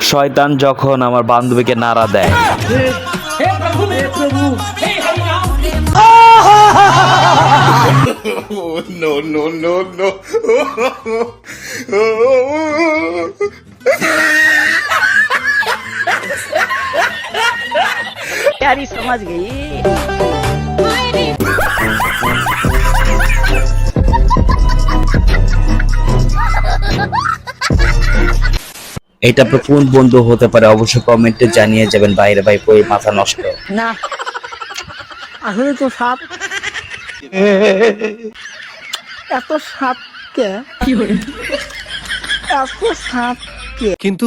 শয়তান যখন আমার বান্ধবীকে নাড়া দেয় no, no, no, no. प्यारी समझ गई এটা আপনার কোন বন্ধু হতে পারে? অবশ্যই কমেন্টে জানিয়ে যাবেন। বাইরে ভাই কই মাথা নষ্ট। না। আসলে তো সাপ। এত সাপকে এত সাপকে কিন্তু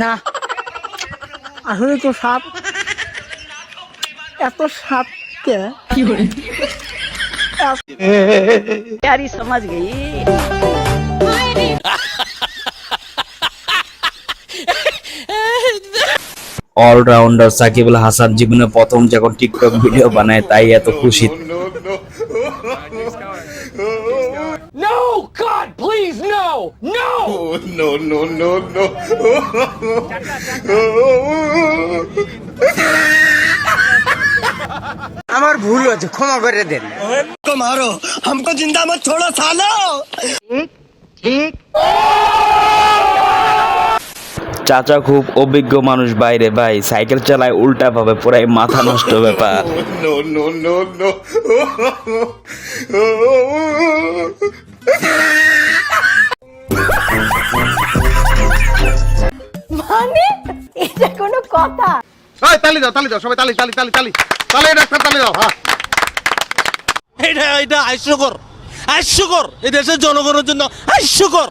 না। আসলে তো সাপ। এত সাপকে प्यारी समझ गई অলরাউন্ডার সাকিবুল হাসান জীবনে প্রথম যখন টিকটক ভিডিও বানায় তাই এত খুশি No, God, please, no, no. no, no, no, no. আমার ভুল হয়েছে ক্ষমা করে দেন मारो हमको जिंदा मत छोड़ो सालो চাচা খুব অভিজ্ঞ মানুষ বাইরে ভাই সাইকেল চালায় উল্টা ভাবে পুরাই মাথা নষ্ট ব্যাপার no, no, no, no. মানে এটা কোনো কথা এই, তালি দাও তালি দাও, সবাই তালি তালি তালি তালি। তালি ডাক্তার তালি দাও হ্যাঁ। এটা এটা, হাস্যকর হাস্যকর। এই দেশের জনগণের জন্য হাস্যকর।